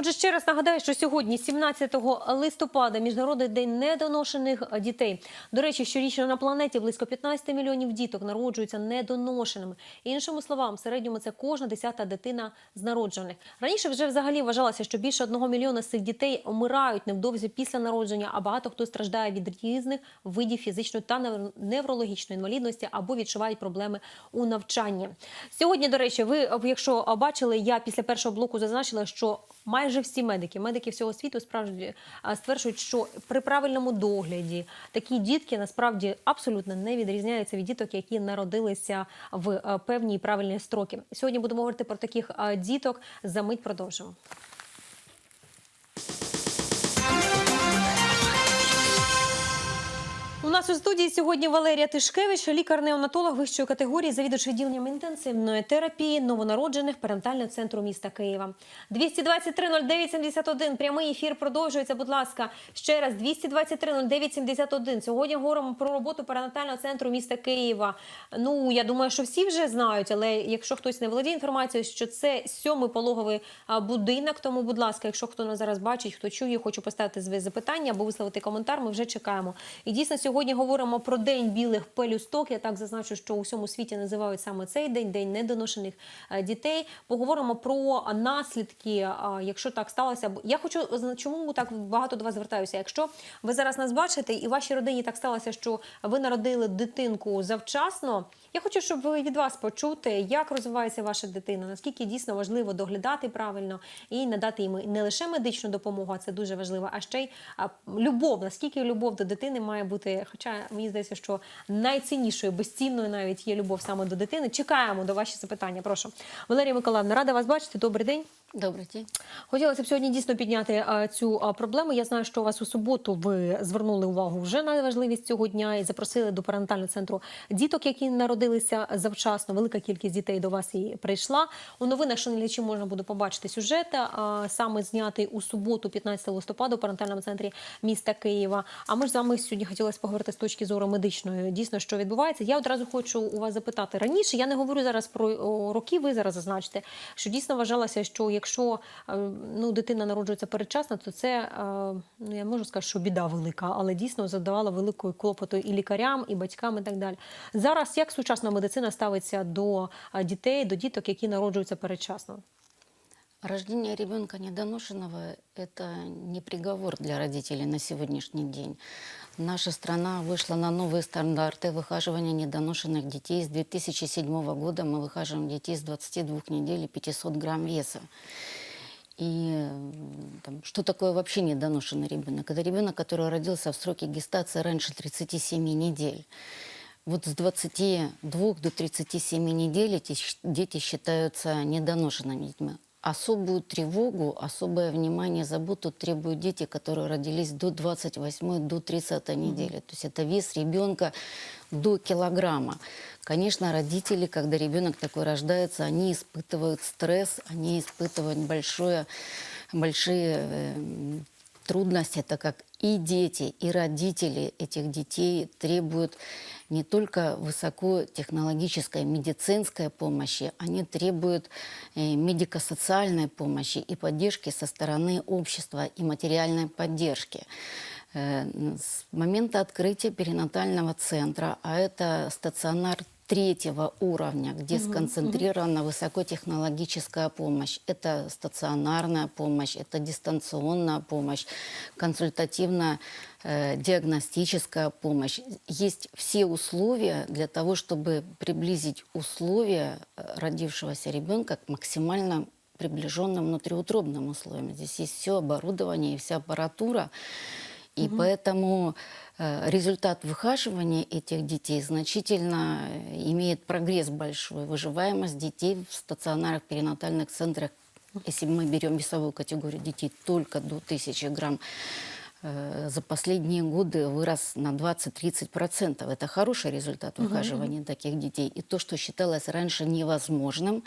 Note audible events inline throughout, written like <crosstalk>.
Отже, ще раз нагадаю, що сьогодні, 17 листопада, міжнародний день недоношених дітей. До речі, щорічно на планеті близько 15 мільйонів діток народжуються недоношеними. Іншими словами, в середньому це кожна десята дитина з народжених. Раніше вже взагалі вважалося, що більше одного мільйона з цих дітей вмирають невдовзі після народження, а багато хто страждає від різних видів фізичної та неврологічної інвалідності або відчувають проблеми у навчанні. Сьогодні, до речі, ви, якщо бачили, я після першого блоку зазначила, що майже всі медики, медики всього світу справді стверджують, що при правильному догляді такі дітки насправді абсолютно не відрізняються від діток, які народилися в е, певні правильні строки. Сьогодні будемо говорити про таких діток. За мить продовжимо. У нас у студії сьогодні Валерія Тишкевич, лікар-неонатолог вищої категорії, завідувач відділенням інтенсивної терапії новонароджених перинатального центру міста Києва. 223-09-71. Прямий ефір продовжується. Будь ласка, ще раз 223-09-71. Сьогодні говоримо про роботу перинатального центру міста Києва. Ну я думаю, що всі вже знають, але якщо хтось не володіє інформацією, що це сьомий пологовий будинок. Тому, будь ласка, якщо хто нас зараз бачить, хто чує, хочу поставити запитання або висловити коментар. Ми вже чекаємо. І дійсно сьогодні говоримо про день білих пелюсток. Я так зазначу, що у всьому світі називають саме цей день, день недоношених е, дітей. Поговоримо про наслідки, якщо так сталося. Я хочу зна- чому так багато до вас звертаюся. Якщо ви зараз нас бачите, і вашій родині так сталося, що ви народили дитинку завчасно. Я хочу, щоб ви від вас почути, як розвивається ваша дитина, наскільки дійсно важливо доглядати правильно і надати їм не лише медичну допомогу, а це дуже важливо, а ще й любов. Наскільки любов до дитини має бути. Хоча мені здається, що найціннішою, безцінною навіть є любов саме до дитини. Чекаємо до ваші запитання. Прошу, Валерія Миколаївна, рада вас бачити. Добрий день. Добрый день. Хотілося б сьогодні дійсно підняти а, цю а, проблему. Я знаю, що у вас у суботу ви звернули увагу вже на важливість цього дня і запросили до перинатального центру діток, які народилися завчасно. Велика кількість дітей до вас і прийшла. У новинах, що можна буде побачити сюжет, а, саме знятий у суботу, 15 листопада, у перинатальному центрі міста Києва. А ми ж з вами сьогодні хотілося поговорити з точки зору медичної. Дійсно, що відбувається. Я одразу хочу у вас запитати раніше. Я не говорю зараз про роки. Ви зараз зазначите, що дійсно вважалося, що якщо е, ну, дитина народжується передчасно, то це е, ну я можу сказати, що біда велика, але дійсно задавала великою клопоту і лікарям, і батькам, і так далі. Зараз як сучасна медицина ставиться до е, дітей, до діток, які народжуються передчасно? Рождение ребенка недоношенного – это не приговор для родителей на сегодняшний день. Наша страна вышла на новые стандарты выхаживания недоношенных детей. С 2007 года мы выхаживаем детей с 22 недель и 500 грамм веса. И там, что такое вообще недоношенный ребенок? Это ребенок, который родился в сроке гестации раньше 37 недель. Вот с 22 до 37 недель эти дети считаются недоношенными детьми. Особую тревогу, особое внимание, заботу требуют дети, которые родились до 28 до 30 недели. То есть это вес ребенка до килограмма. Конечно, родители, когда ребенок такой рождается, они испытывают стресс, они испытывают большое, большие э, трудности, так как и дети, и родители этих детей требуют не только высокотехнологической медицинской помощи, они требуют э, медико-социальной помощи и поддержки со стороны общества и материальной поддержки. Э, С момента открытия перинатального центра, а это стационар третьего уровня, где сконцентрирована высокотехнологическая помощь. Это стационарная помощь, это дистанционная помощь, консультативно-диагностическая помощь. Есть все условия для того, чтобы приблизить условия э, родившегося ребенка к максимально приближенным внутриутробным условиям. Здесь есть все оборудование и вся аппаратура. И поэтому э, результат выхаживания этих детей значительно э, имеет прогресс большой. Выживаемость детей в стационарах, перинатальных центрах, если мы берем весовую категорию детей только до 1000 грамм, э, за последние годы вырос на 20-30%. Это хороший результат выхаживания таких детей. И то, что считалось раньше невозможным,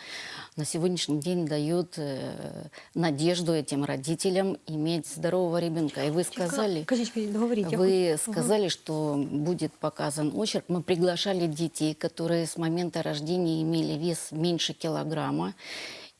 на сегодняшний день дает э, надежду этим родителям иметь здорового ребенка. И вы сказали... Вы сказали, что будет показан очерк. Мы приглашали детей, которые с момента рождения имели вес меньше килограмма.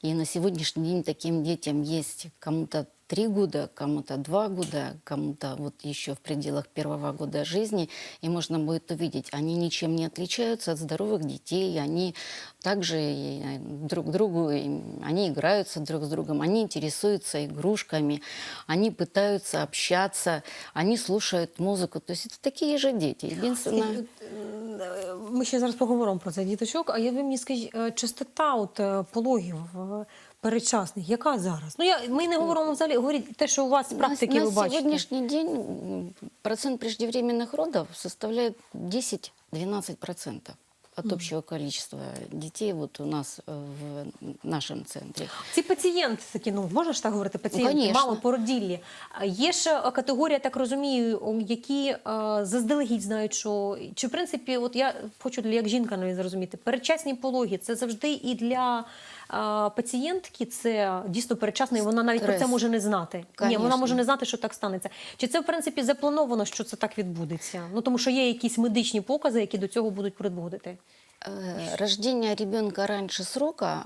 И на сегодняшний день таким детям есть кому-то три года, кому-то два года, кому-то вот еще в пределах первого года жизни. И можно будет увидеть, они ничем не отличаются от здоровых детей, они также и, э, друг другу, и они играются друг с другом, они интересуются игрушками, они пытаются общаться, они слушают музыку. То есть это такие же дети. Единственное... Е, Ми ще зараз поговоримо про це діточок. А я ви мені скажіть, е, частота от е, пологів е, передчасних, яка зараз? Ну я ми не говоримо взагалі, говоріть те, що у вас з практики на, ви на бачите. сегодняшний день процент преждевременных родов составляет 10-12% от общего количества детей вот у нас э, в нашем центре. Ці пацієнти такі, ну можна ж так говорити, пацієнти, конечно. мало породіллі. Є ж е, категорія, так розумію, які е, заздалегідь знають, що чи в принципі, от я хочу для як жінка навіть зрозуміти, передчасні пологи це завжди і для пацієнтки це дійсно передчасно, і вона навіть про це може не знати. Ні, вона може не знати, що так станеться. Чи це в принципі заплановано, що це так відбудеться? Ну тому що є якісь медичні покази, які до цього будуть приводити. Э, Рождение ребенка раньше срока,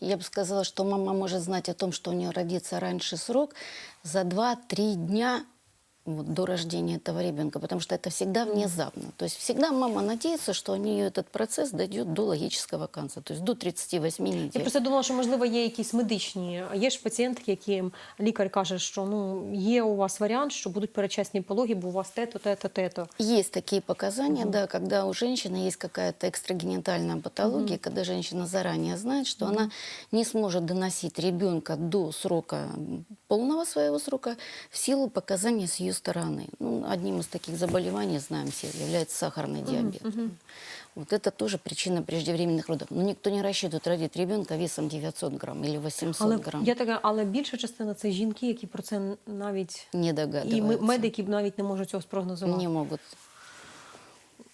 я бы сказала, что мама может знать о том, что у нее родится раньше срок за 2-3 дня вот, до рождения этого ребенка, потому что это всегда внезапно. То есть всегда мама надеется, что у нее этот процесс дойдет до логического конца, то есть до 38 Я недель. просто думала, що можливо є якісь медичні. А є ж пацієнтки, яким лікар каже, що ну є у вас варіант, що будуть передчасні пологи, бо у вас те-то, те-то, те-то. Есть такие показания, да, когда у женщины есть какая-то экстрагенитальная патология, когда женщина заранее знает, что она не сможет доносить ребенка до срока м, полного своего срока в силу показаний с ее стороны. Ну, одним из таких заболеваний, знаем все, является сахарный диабет. Вот это тоже причина преждевременных родов. Но никто не рассчитывает родить ребенка весом 900 грамм или 800 Але грамм. я така, але більша частина це жінки, які про це навіть Не і догадываются. ми- медики навіть не можуть цього спрогнозувати. Не могут.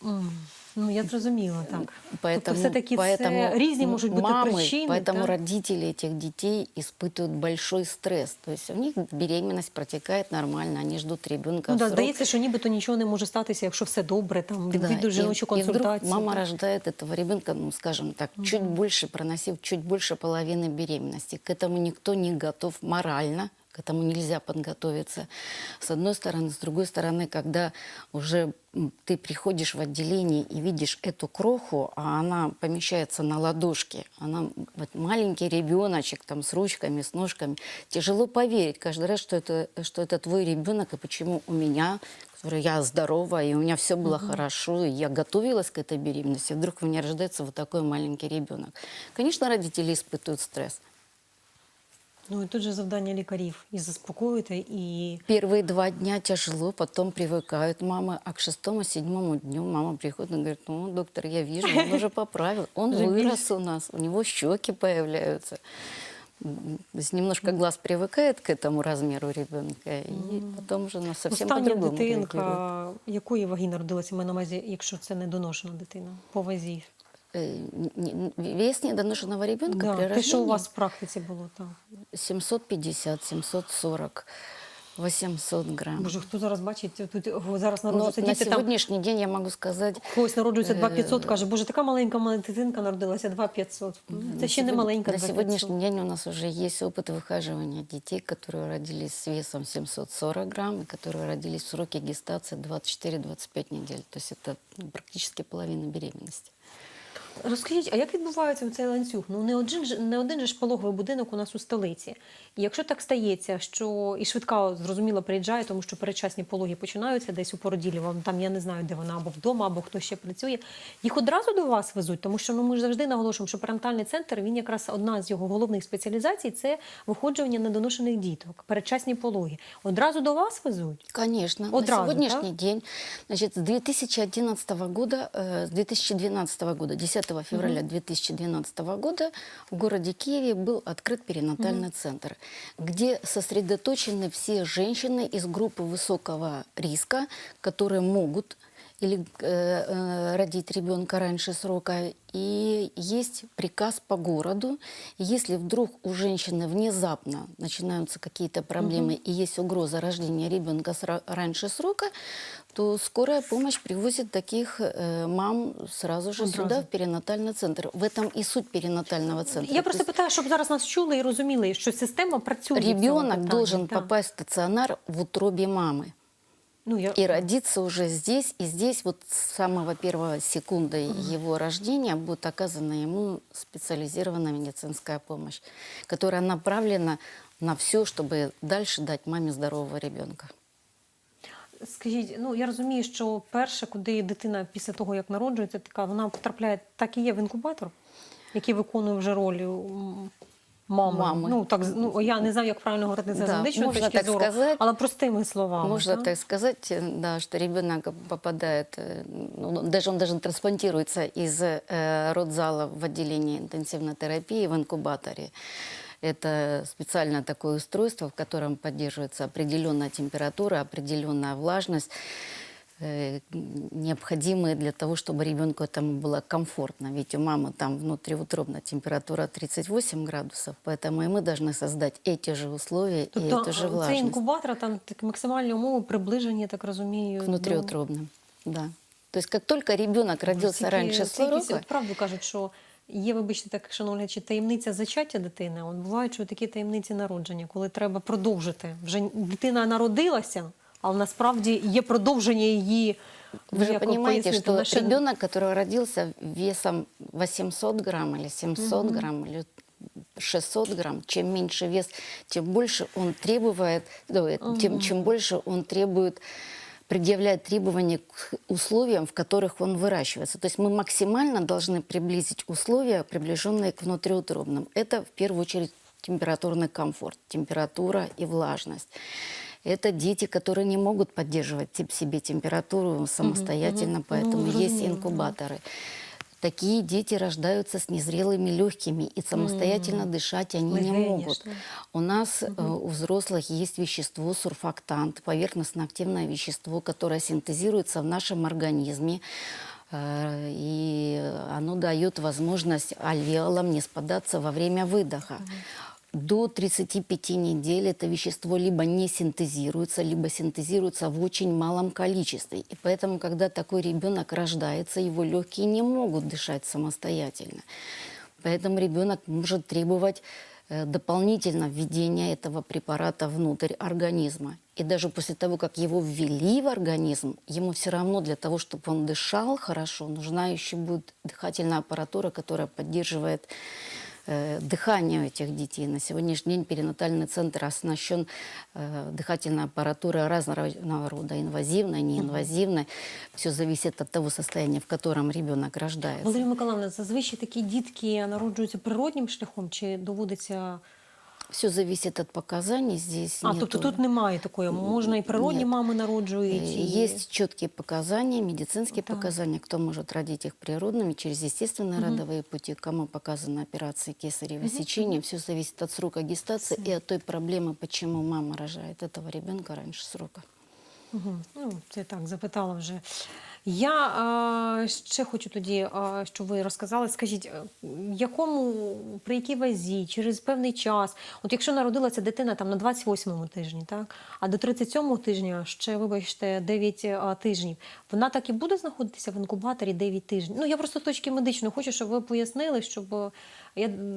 М. Ну я зрозуміла так. Поэтому, тобто все-таки поэтому це різні можуть бути мамы, причини. Поэтому так? родители этих детей испытывают большой стресс. То есть у них беременность протекает нормально, они ждут ребенка Ну, в да, срок. здається, що нібито нічого не може статися, якщо все добре, там Да, відвідуєш и- жіночу и вдруг консультацію. мама так. рождает этого ребенка, ну, скажем так, чуть больше, проносив чуть больше половины беременности. К этому никто не готов морально, к этому нельзя подготовиться. С одной стороны, с другой стороны, когда уже ты приходишь в отделение и видишь эту кроху, а она помещается на ладошке, она вот маленький ребеночек там с ручками, с ножками, тяжело поверить каждый раз, что это, что это твой ребенок и почему у меня которой я здорова, и у меня все было хорошо, и я готовилась к этой беременности, вдруг у меня рождается вот такой маленький ребенок. Конечно, родители испытывают стресс. Ну і тут же завдання лікарів і заспокоїти, і Первые два дня тяжело, потом привыкают мамы, а к шестому, седьмому дню мама приходит и говорит, ну, доктор, я вижу, он уже поправил, он Уже <laughs> вырос у нас, у него щеки появляются. М, То есть немножко глаз привыкает к этому размеру ребенка, и потом уже она совсем остання по-другому реагирует. дитинка, якої ваги народилася ми на увазі, якщо це недоношена дитина, по вазі. Э, н- н- Вес недоношенного ребенка Да, при те, що у рождении вас в практиці було так. 750, 740, 800 грамм. Боже, хто зараз бачить, тут о, зараз Но народжуються Ну, на діти, там сегодняшний день я могу сказать, когось народжується Е, 2500, каже, боже, така маленька маленька дитинка народилася 2500. Ну, Це на ще не сегодня- маленька На 2500. сегодняшний день у нас уже есть опыт выхаживания детей, которые родились с весом 740 грамм и которые родились в сроке гестации 24-25 недель. То есть это ну, практически половина беременности. Розкажіть, а як відбувається цей ланцюг? Ну не один ж не один же ж пологовий будинок у нас у столиці. І якщо так стається, що і швидка зрозуміло приїжджає, тому що передчасні пологи починаються десь у породілі, вам там я не знаю, де вона або вдома, або хто ще працює. Їх одразу до вас везуть, тому що ну ми ж завжди наголошуємо, що перинатальний центр він якраз одна з його головних спеціалізацій це виходжування недоношених діток, передчасні пологи. Одразу до вас везуть. Одразу, на сегодняшний да? день, значит, с 2011 года, э, с 2012 года, 10 февраля 2012 года в городе Киеве был открыт перинатальный центр, где сосредоточены все женщины из группы высокого риска, которые могут или э, э, родить ребенка раньше срока. И есть приказ по городу. И Если вдруг у женщины внезапно начинаются какие-то проблемы и есть угроза рождения ребенка сра- раньше срока, то скорая помощь привозит таких э, мам сразу же Одразу. сюда, в перинатальный центр. В этом и суть перинатального центра. Я То просто есть питаю, щоб зараз нас чули і розуміли, що система працює. в цьому Ребенок питанні, должен так. попасть в стационар в утробе мамы. Ну, я... И родиться уже здесь, и здесь вот с самого первого секунды его рождения будет оказана ему специализированная медицинская помощь, которая направлена на все, чтобы дальше дать маме здорового ребенка. Скажіть, ну я розумію, що перше, куди дитина після того, як народжується, така вона потрапляє, так і є в інкубатор, який виконує вже роль мами. Мами. Ну так з- ну я не знаю, як правильно говорити це з Да, медичної можна точки так зору, сказати. але простими словами. Можно так? так сказать, э, да, что ребенок попадает, э, ну, даже он даже трансплантируется из э, родзала в отделение интенсивной терапии в инкубаторе. Это специальное такое устройство, в котором поддерживается определенная температура, определенная влажность, э, необходимые для того, чтобы ребенку этому было комфортно. Ведь у мамы там внутриутробная температура 38 градусов, поэтому и мы должны создать эти же условия и Тобто эту же це влажность. інкубатор, там такі максимальні умови приближені, я так розумію. К до- внутриутробным, да. То есть как только ребенок родился Скільки- раньше це якісь, срока, от правду кажуть, що є, вибачте, так, шановні, чи таємниця зачаття дитини. От бувають, що такі таємниці народження, коли треба продовжити. Вже дитина народилася, але насправді є продовження її. вы ну, же як понимаете, пояснити, что наше- ребенок, который родился весом 800 грамм или 700 грамм или 600 грамм, чем меньше вес, тем больше он требует, ой, тем, чем больше он требует предъявляет требования к условиям, в которых он выращивается. То есть мы максимально должны приблизить условия, приближенные к внутриутробным. Это в первую очередь температурный комфорт, температура и влажность. Это дети, которые не могут поддерживать себе температуру самостоятельно, поэтому есть разумею, инкубаторы. Такие дети рождаются с незрелыми легкими, и самостоятельно дышать они не Легені, могут. У нас э, у взрослых есть вещество сурфактант, поверхностно-активное вещество, которое синтезируется в нашем организме. э, И оно дает возможность альвеолам не спадаться во время выдоха. До 35 недель это вещество либо не синтезируется, либо синтезируется в очень малом количестве. И поэтому, когда такой ребенок рождается, его легкие не могут дышать самостоятельно. Поэтому ребенок может требовать э, дополнительно введения этого препарата внутрь организма. И даже после того, как его ввели в организм, ему все равно для того, чтобы он дышал хорошо, нужна еще будет дыхательная аппаратура, которая поддерживает э, дыхание у этих детей. На сегодняшний день перинатальный центр оснащен э, дыхательной аппаратурой разного рода, инвазивной, неинвазивной. Все зависит от того состояния, в котором ребенок рождается. Валерія Миколаївна, зазвичай такі дітки народжуються природнім шляхом чи доводиться. Все зависит от показаний. Здесь А, нету- тобто тут немає такої. Можна і природні Нет. мами Э, народжують. і- Есть четкие показания, медицинские Да. показания, кто может родить их природными через естественные родовые пути, кому показаны операции кесарево сечения. Все зависит от срока гестации и от той проблемы, почему мама рожает этого ребенка раньше срока. Угу. Ну, це так, запитала вже. Я а, ще хочу тоді, а, щоб ви розказали. Скажіть, е, якому, при якій вазі, через певний час, от якщо народилася дитина там на 28-му тижні, так, а до 37-го тижня ще, вибачте, 9 а, тижнів, вона так і буде знаходитися в інкубаторі 9 тижнів. Ну, я просто з точки медичної хочу, щоб ви пояснили, щоб е,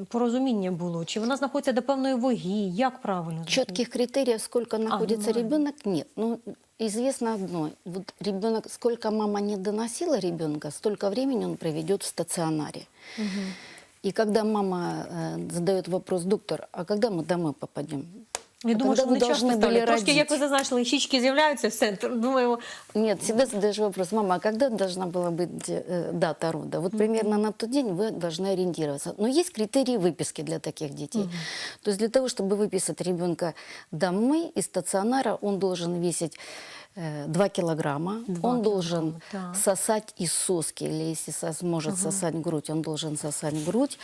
порозуміння було. Чи вона знаходиться до певної ваги, як правильно? Четких критериев, сколько находится ну ладно. ребенок, нет. Ну, известно одно. Вот ребенок, сколько мама не доносила ребенка, столько времени он проведет в стационаре. И когда мама э, задает вопрос, доктор, а когда мы домой попадем? Я А думаю, що вони часто ставлять. Трошки, як ви зазначили, щічки з'являються, все. Думаємо, Нет, всегда задаешь вопрос, мама, а когда должна была быть э, дата рода? Вот примерно на тот день вы должны ориентироваться. Но есть критерии выписки для таких детей. То есть для того, чтобы выписать ребенка домой из стационара, он должен весить 2 килограмма, Два он должен килограмма, так. сосать из соски, или если сос- может сосать грудь, он должен сосать грудь,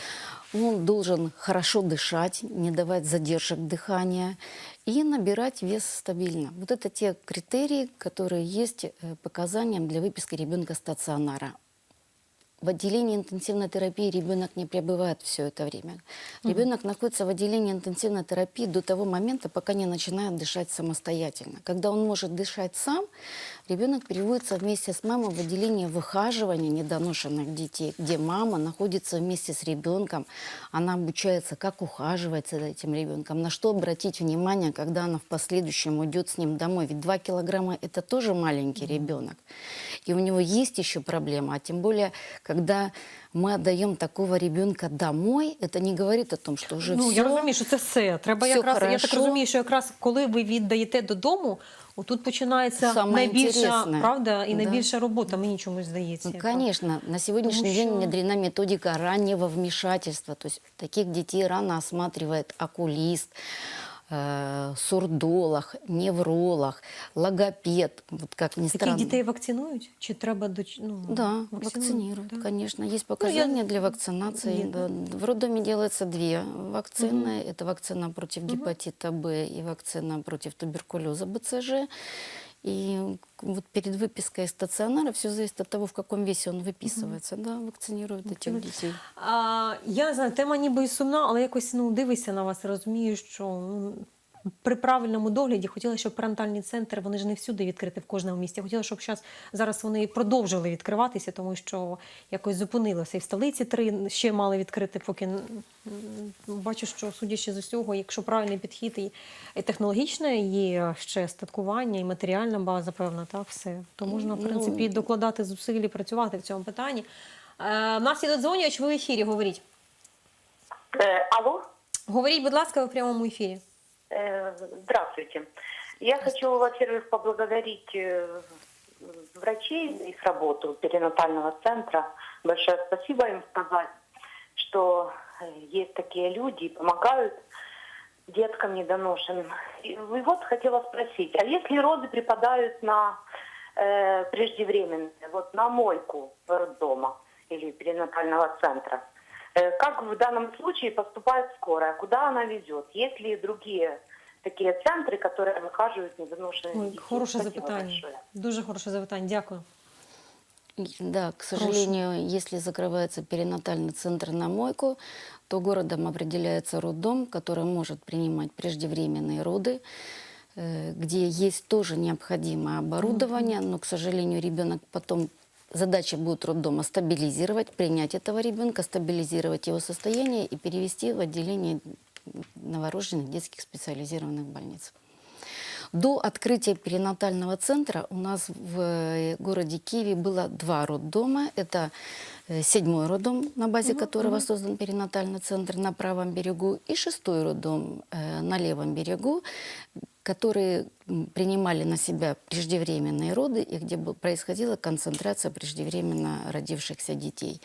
он должен хорошо дышать, не давать задержек дыхания, и набирать вес стабильно. Вот это те критерии, которые есть э, показанием для выписки ребенка стационара. В отделении интенсивной терапии ребенок не пребывает все это время. Ребенок находится в отделении интенсивной терапии до того момента, пока не начинает дышать самостоятельно. Когда он может дышать сам, ребенок переводится вместе с мамой в отделение выхаживания недоношенных детей, где мама находится вместе с ребенком, она обучается, как ухаживать за этим ребенком, на что обратить внимание, когда она в последующем уйдет с ним домой. Ведь 2 килограмма – это тоже маленький ребенок. И у него есть еще проблема, а тем более, когда мы отдаем такого ребенка домой, это не говорит о том, что уже ну, все. я розумію, що це все. Треба Всьо якраз, я так хорошо. розумію, що якраз коли ви віддаєте додому, отут починається Саме найбільша інтересне. правда і Да. найбільша робота, мені чомусь здається. Ну, конечно, на сегодняшний Потому день що... внедрена методика раннего вмешательства. То есть таких детей рано осматривает окулист, э, сурдолог, невролог, логопед. Вот как ни Таких детей вакцинуют? Чи треба до ну, Да, вакцинируют, да? конечно. Есть Ну, показания я- для вакцинации. Нет. да. В роддоме делается две вакцины. Это вакцина против гепатита Б и вакцина против туберкулеза БЦЖ. И вот перед выпиской из стационара все зависит от того, в каком весе он выписывается. Да, вакцинируют этих детей. А, я не знаю, тема ніби і сумна, але якось ну, дивишся на вас, розумію, що ну, при правильному догляді хотіла, щоб перинатальний центр, вони ж не всюди відкриті в кожному місті. Хотіла, щоб зараз, зараз вони продовжили відкриватися, тому що якось зупинилося. І в столиці три ще мали відкрити, поки бачу, що судячи з усього, якщо правильний підхід і, і технологічне, і ще статкування, і матеріальна база, певна, так, все, то можна, в Ну, принципі, докладати зусиль і працювати в цьому питанні. Е, У нас є додзвонювач, ви в ефірі, говоріть. Э, алло, Говоріть, будь ласка, ви в прямому ефірі. Э, здравствуйте. Я хочу, во-первых, поблагодарить э, врачей их работу перинатального центра. Большое спасибо им сказать, что есть такие люди и помогают деткам недоношенным. И и вот хотела спросить, а если роды припадают на э, преждевременные, вот на мойку роддома или перинатального центра, э, как в данном случае поступает скорая? Куда она везет? Есть ли другие такие центры, которые выхаживают недоношенных Ой, детей? хороше Спасибо запитання. большое. Дуже хороше запитання. Дякую. Да, к сожалению, если закрывается перинатальный центр на мойку, то городом определяется роддом, который может принимать преждевременные роды, э, где есть тоже необходимое оборудование, но, к сожалению, ребенок потом Задача будет роддома стабилизировать, принять этого ребенка, стабилизировать его состояние и перевести в отделение новорожденных детских специализированных больниц. До открытия перинатального центра у нас в э, городе Киеве было два роддома. Это э, седьмой роддом, на базе которого создан перинатальный центр на правом берегу, и шестой роддом э, на левом берегу, которые принимали на себя преждевременные роды и где происходила концентрация преждевременно родившихся детей.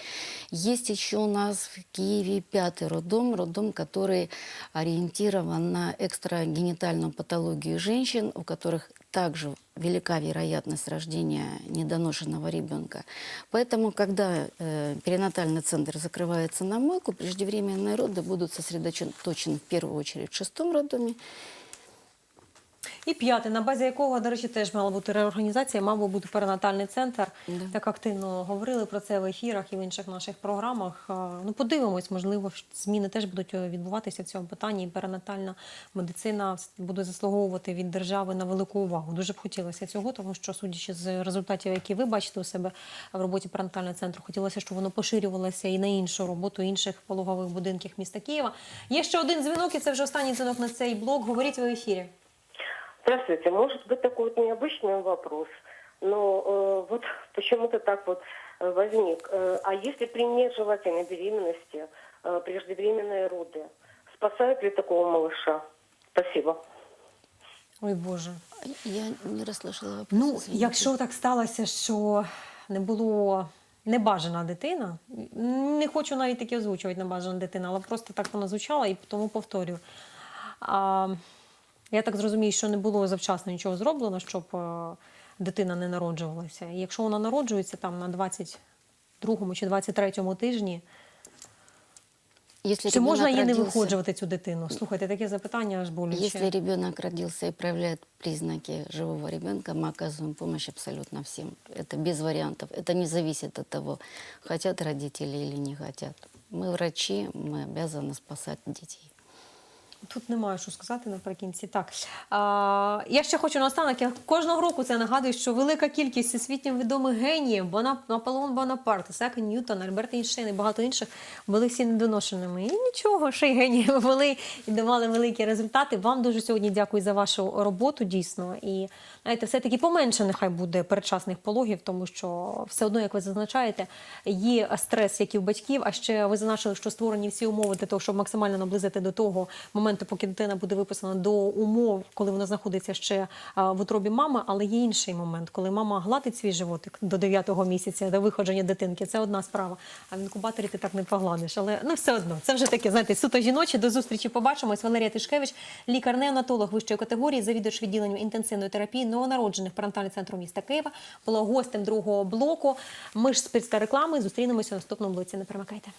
Есть еще у нас в Киеве пятый роддом, роддом, который ориентирован на экстрагенитальную патологию женщин, у которых также велика вероятность рождения недоношенного ребенка. Поэтому, когда э, перинатальный центр закрывается на мойку, преждевременные роды будут сосредоточены в первую очередь в шестом роддоме І п'яте, на базі якого, до речі, теж мала бути реорганізація, мав би бути перинатальний центр. Да. Так активно говорили про це в ефірах і в інших наших програмах. Ну, подивимось, можливо, зміни теж будуть е, відбуватися в цьому питанні. І перинатальна медицина буде заслуговувати від держави на велику увагу. Дуже б хотілося цього, тому що, судячи з результатів, які ви бачите у себе в роботі перинатального центру, хотілося, щоб воно поширювалося і на іншу роботу інших пологових будинків міста Києва. Є ще один дзвінок, і це вже останній дзвінок на цей блок. Говоріть ви в ефірі. Здравствуйте. Может быть такой вот необычный вопрос, но э, вот <laughs> почему-то так вот э, возник. Э, а если при нежелательной беременности э, преждевременные роды, спасают ли такого малыша? Спасибо. Ой Боже. Я не расслышала вопрос. Ну, извините. якщо так сталося, що не було небажана дитина, не хочу навіть таке озвучувати небажана дитина, але просто так вона звучала і тому повторюю. А, я так зрозумію, що не було завчасно нічого зроблено, щоб е, дитина не народжувалася. І якщо вона народжується там на 22-му чи 23-му тижні, Если Чи можна ребенок її не родился- виходжувати цю дитину? Слухайте, таке запитання аж болюче. Если ребенок родился и проявляет признаки живого ребенка, мы оказываем помощь абсолютно всем. Это без вариантов. Это не зависит от того, хотят родители или не хотят. Мы врачи, мы обязаны спасать детей. Тут немає що сказати наприкінці. Так а, я ще хочу наостанок. Я кожного року це нагадую, що велика кількість всесвітньо відомих геніїв, Бона, Наполеон Бонапарт, Ісаак Ньютон, Альберт Ейнштейн і багато інших були всі недоношеними. І нічого, ще й генії <laughs> були і давали великі результати. Вам дуже сьогодні дякую за вашу роботу, дійсно. І знаєте, все-таки поменше нехай буде передчасних пологів, тому що все одно, як ви зазначаєте, є стрес, як і у батьків. А ще ви зазначили, що створені всі умови для того, щоб максимально наблизити до того моменту, поки дитина буде виписана до умов, коли вона знаходиться ще в утробі мами. Але є інший момент, коли мама гладить свій животик до 9-го місяця, до виходження дитинки. Це одна справа. А в інкубаторі ти так не погладиш. Але ну все одно, це вже таке, знаєте, суто жіноче. До зустрічі побачимось. Валерія Тишкевич, лікар-неонатолог вищої категорії, завідувач відділенням інтенсивної терапії новонароджених перинатального центру міста Києва, була гостем другого блоку. Ми ж з реклами зустрінемося в наступному блоці. Не перемикайте.